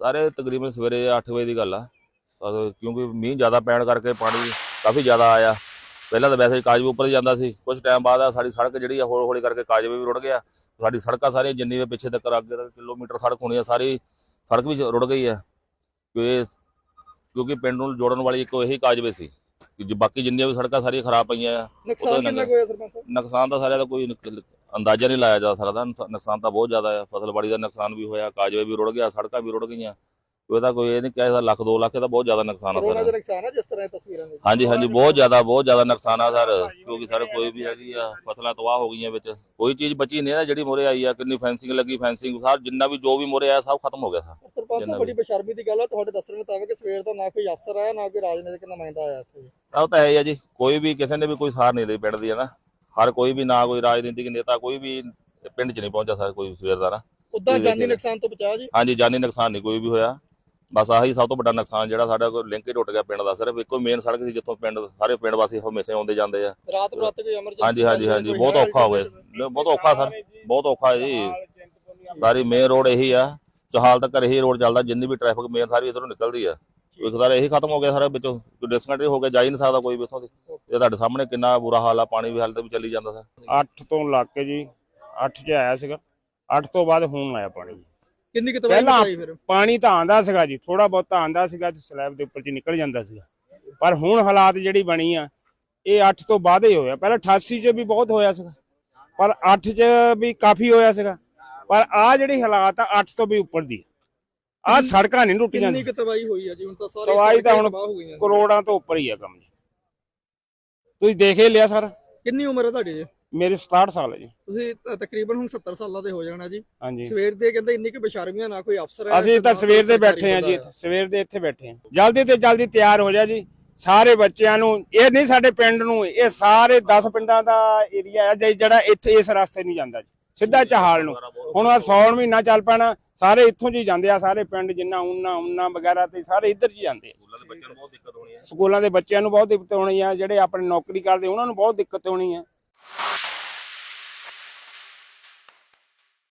ਸਾਰੇ ਤਕਰੀਬਨ ਸਵੇਰੇ 8 ਵਜੇ ਦੀ ਗੱਲ ਆ। ਕਿਉਂਕਿ ਮੀਂਹ ਜ਼ਿਆਦਾ ਪੈਣ ਕਰਕੇ ਪਾਣੀ ਕਾਫੀ ਜ਼ਿਆਦਾ ਆਇਆ। ਪਹਿਲਾਂ ਤਾਂ ਵੈਸੇ ਕਾਜਵੇ ਉੱਪਰ ਹੀ ਜਾਂਦਾ ਸੀ। ਕੁਝ ਟਾਈਮ ਬਾਅਦ ਆ ਸਾਡੀ ਸੜਕ ਜਿਹੜੀ ਆ ਹੌਲੀ ਹੌਲੀ ਕਰਕੇ ਕਾਜਵੇ ਵੀ ਰੁੜ ਗਿਆ। ਸਾਡੀ ਸੜਕਾਂ ਸਾਰੀਆਂ ਜਿੰਨੀ ਵੀ ਪਿੱਛੇ ਤੱਕ ਅੱਗੇ ਤੱਕ ਕਿਲੋਮੀਟਰ ਸੜਕ ਹੋਣੀ ਆ ਸਾਰੀ ਸੜਕ ਵੀ ਰੁੜ ਗਈ ਆ। ਕਿ ਕਿਉਂਕਿ ਪਿੰਡ ਨੂੰ ਜੋੜਨ ਵਾਲੀ ਇੱਕ ਇਹੀ ਕਾਜਵੇ ਸੀ ਬਾਕੀ ਜਿੰਨੀਆਂ ਵੀ ਸੜਕਾਂ ਸਾਰੀਆਂ ਖਰਾਬ ਪਈਆਂ ਆ ਨੁਕਸਾਨ ਕਿੰਨਾ ਹੋਇਆ ਸਰਪੰਚ ਨੁਕਸਾਨ ਤਾਂ ਸਾਰਿਆਂ ਦਾ ਕੋਈ ਅੰਦਾਜ਼ਾ ਨਹੀਂ ਲਾਇਆ ਜਾ ਸਕਦਾ। ਨੁਕਸਾ- ਨੁਕਸਾਨ ਤਾਂ ਬਹੁਤ ਜ਼ਿਆਦਾ ਆ। ਫਸਲਬਾੜੀ ਦਾ ਨੁਕਸਾਨ ਵੀ ਹੋਇਆ ਕਾਜਵੇ ਵੀ ਰੁੜ ਗਿਆ ਸੜਕਾਂ ਵੀ ਰੁੜ ਗਈਆਂ। ਉਹਦਾ ਕੋਈ ਇਹ ਨਹੀਂ ਕਿਹਾ ਲੱਖ 2 ਲੱਖ ਤਾਂ ਬਹੁਤ ਜ਼ਿਆਦਾ ਨੁਕਸਾਨ ਆ ਸਰ ਦਾ ਨੁਕਸਾਨ ਹੈ ਜਿਸ ਤਰ੍ਹਾਂ ਇਹ ਤਸਵੀਰਾਂ ਦੇ ਹਾਂਜੀ ਹਾਂਜੀ ਬਹੁਤ ਜ਼ਿਆਦਾ ਬਹੁਤ ਜ਼ਿਆਦਾ ਨੁਕਸਾਨ ਆ ਸਰ। ਕਿਉਂਕਿ ਸਰ ਕੋਈ ਵੀ ਹੈਗੀ ਆ ਫਸਲਾਂ ਤਬਾਹ ਹੋ ਗਈਆਂ ਵਿੱਚ। ਕੋਈ ਚੀਜ਼ ਬਚੀ ਨਹੀਂ ਆ ਜਿਹੜੀ ਮੋਰੇ ਆਈ ਆ ਕਿੰਨੀ ਫੈਂਸਿੰਗ ਲੱਗੀ ਫੈਂਸਿੰਗ ਸਾਰ ਜਿੰਨਾ ਵੀ ਜੋ ਵੀ ਮੋਰੇ ਆਇਆ ਸਭ ਖਤਮ ਹੋ ਗਿਆ ਸਰ। ਸਰਪੰਚ ਸਾਹਿਬ ਬੜੀ ਬੇਸ਼ਰਮੀ ਦੀ ਗੱਲ ਹੈ ਤੁਹਾਡੇ ਦੱਸਣ ਮੁਤਾਬਕ ਸਵੇਰ ਦਾ ਨਾ ਕੋਈ ਅਫਸਰ ਆਇਆ ਨਾ ਕੋਈ ਰਾਜਨੀਤਿਕ ਨੁਮਾਇੰਦਾ ਆਇਆ ਇੱਥੇ। ਸਭ ਤਾਂ ਹੈ ਹੀ ਆ ਜੀ। ਕੋਈ ਵੀ ਕਿਸੇ ਨੇ ਵੀ ਕੋਈ ਸਾਰ ਨਹੀਂ ਲਈ ਪਿੰਡ ਦੀ ਹੈ ਨਾ। ਹਰ ਕੋਈ ਵੀ ਨਾ ਕੋਈ ਰਾਜਨੀਤਿਕ ਨੇਤਾ ਕੋਈ ਵੀ ਪਿੰਡ 'ਚ ਨਹੀਂ ਪਹੁੰਚਿਆ ਸਰ ਕੋਈ ਸਵੇਰ ਦਾ ਨਾ। ਉਦਾਂ ਜਾਨੀ। ਨੁਕਸਾਨ ਤੋਂ ਬਚਾ ਜੀ? ਹਾਂਜੀ ਜਾਨੀ ਨੁਕਸਾਨ ਨਹੀਂ ਕੋਈ ਵੀ ਹੋਇਆ। ਬਸ ਆਹੀ ਸਭ ਤੋਂ ਵੱਡਾ ਨੁਕਸਾਨ ਜਿਹੜਾ ਸਾਡਾ ਕੋਈ ਲਿੰਕ ਹੀ ਟੁੱਟ ਗਿਆ ਪਿੰਡ ਦਾ ਸਿਰਫ ਇੱਕੋ ਮੇਨ ਸੜਕ ਸੀ ਜਿੱਥੋਂ ਪਿੰਡ ਸਾਰੇ ਪਿੰਡ ਵਾਸੀ ਹਮੇਸ਼ਾ ਆਉਂਦੇ ਜਾਂਦੇ ਆ। ਰਾਤ ਬਰਾਤ ਕੋਈ ਐਮਰਜੈਂਸੀ ਹਾਂਜੀ ਹਾਂਜੀ ਹਾਂਜੀ ਬਹੁਤ ਔਖਾ ਹੋ ਗਿਆ ਬਹੁਤ ਔਖਾ ਸਰ ਬਹੁਤ ਔਖਾ ਜੀ। ਸਾਰੀ ਮੇਨ ਰੋਡ ਇਹੀ ਆ ਚਹਾਲ ਤੱਕ ਇਹੀ ਰੋਡ ਚੱਲਦਾ ਜਿੰਨੀ ਵੀ ਟ੍ਰੈਫਿਕ ਮੇਨ ਸਾਰੀ ਇਧਰੋਂ ਨਿਕਲਦੀ ਆ। ਇੱਕ ਸਾਰਾ ਇਹੀ ਖਤਮ ਹੋ ਗਿਆ ਸਾਰਾ ਵਿੱਚੋਂ ਡਿਸਕਨੈਕਟ ਹੋ ਗਿਆ ਜਾ ਹੀ ਨਹੀਂ ਸਕਦਾ ਕੋਈ ਵੀ ਇੱਥੋਂ ਦੀ। ਇਹ ਤੁਹਾਡੇ ਸਾਹਮਣੇ ਕਿੰਨਾ ਬੁਰਾ ਹਾਲ ਆ? ਪਾਣੀ ਵੀ ਹਾਲ ਤੇ ਵੀ ਚੱਲੀ ਜਾਂਦਾ ਸਰ। 8 ਤੋਂ ਲੱਗ ਕੇ ਜੀ 8 ਚ ਆਇਆ ਸੀਗਾ। 8 ਤੋਂ ਬਾਅਦ ਹੁਣ ਆਇਆ ਪਾਣੀ ਕਿੰਨੀ ਕੁ ਤਬਾਹੀ ਪਹਿਲਾਂ ਮਚਾਈ ਫਿਰ? ਪਾਣੀ ਤਾਂ ਆਂਦਾ ਸੀਗਾ ਜੀ ਥੋੜਾ ਬਹੁਤ ਆਂਦਾ ਸੀਗਾ ਤੇ ਸਲੈਬ ਦੇ ਉੱਪਰ ਚ ਨਿਕਲ ਜਾਂਦਾ ਸੀਗਾ। ਪਰ ਹੁਣ ਹਾਲਾਤ ਜਿਹੜੀ ਬਣੀ ਆ ਇਹ 8 ਤੋਂ ਬਾਅਦ ਹੀ ਹੋਇਆ। ਪਹਿਲਾਂ 88 ਚ ਵੀ ਬਹੁਤ ਹੋਇਆ ਸੀਗਾ। ਪਰ 8 ਚ ਵੀ ਕਾਫੀ ਹੋਇਆ ਸੀਗਾ। ਪਰ ਆ ਜਿਹੜੀ ਹਾਲਾਤ ਆ 8 ਤੋਂ ਵੀ ਉੱਪਰ ਦੀ ਆ। ਸੜਕਾਂ ਨਹੀਂ ਟੁੱਟੀਆਂ ਕਿੰਨੀ ਕੁ ਤਬਾਹੀ ਹੋਈ ਹੈ ਜੀ? ਹੁਣ ਤਾਂ ਸਾਰੇ ਤਬਾਹੀ ਤਾਂ ਹੁਣ ਕਰੋੜਾਂ ਤੋਂ ਉੱਪਰ ਹੀ ਆ ਕੰਮ ਜੀ। ਤੁਸੀਂ ਦੇਖ ਹੀ ਲਿਆ ਸਰ। ਕਿੰਨੀ ਉਮਰ ਹੈ ਤੁਹਾਡੀ ਜੀ? ਮੇਰੇ 67 ਸਾਲ ਹੈ ਜੀ। ਤੁਸੀਂ ਤ- ਤਕਰੀਬਨ ਹੁਣ 70 ਸਾਲਾਂ ਦੇ ਹੋ ਜਾਣਾ ਜੀ। ਹਾਂਜੀ। ਸਵੇਰ ਦੇ ਕਹਿੰਦੇ ਇੰਨੀ ਕੁ ਬੇਸ਼ਰਮੀਆਂ ਨਾ ਕੋਈ ਅਫਸਰ ਹੈ ਅਸੀਂ ਤਾਂ ਸਵੇਰ ਦੇ ਬੈਠੇ ਆ ਜੀ ਇੱਥੇ, ਸਵੇਰ ਦੇ ਇੱਥੇ ਬੈਠੇ ਆ ਜਲਦੀ ਤੇ ਜਲਦੀ ਤਿਆਰ ਹੋ ਜਾ ਜੀ। ਸਾਰੇ ਬੱਚਿਆਂ ਨੂੰ ਇਹ ਨਹੀਂ ਸਾਡੇ ਪਿੰਡ ਨੂੰ ਇਹ ਸਾਰੇ 10 ਪਿੰਡਾਂ ਦਾ ਏਰੀਆ ਹੈ ਜੇ- ਜਿਹੜਾ ਇੱਥੇ ਇਸ ਰਸਤੇ ਨਹੀਂ ਜਾਂਦਾ ਜੀ। ਸਿੱਧਾ ਚਹਾਲ ਨੂੰ। ਹੁਣ ਆ ਸੌਣ ਮਹੀਨਾ ਚੱਲ ਪੈਣਾ ਸਾਰੇ ਇੱਥੋਂ ਜੀ ਜਾਂਦੇ ਆ ਸਾਰੇ ਪਿੰਡ ਜਿੰਨਾ ਉਨਾ ਉਨਾ ਵਗੈਰਾ ਤੇ ਸਾਰੇ ਇੱਧਰ ਜੀ ਜਾਂਦੇ ਆ। ਸਕੂਲਾਂ ਦੇ ਬੱਚਿਆਂ ਨੂੰ ਬਹੁਤ ਦਿੱਕਤ ਹੋਣੀ ਹੈ। ਸਕੂਲਾਂ ਦੇ ਬੱਚਿਆਂ ਨੂੰ ਬਹੁਤ ਦਿੱਕਤ ਹੋਣੀ ਆ ਜਿਹੜੇ ਆਪਣੇ ਨੌਕਰੀ ਕਰਦੇ ਉਹਨਾਂ ਨੂੰ ਬਹੁਤ ਦਿੱਕਤ ਹੋਣੀ ਆ।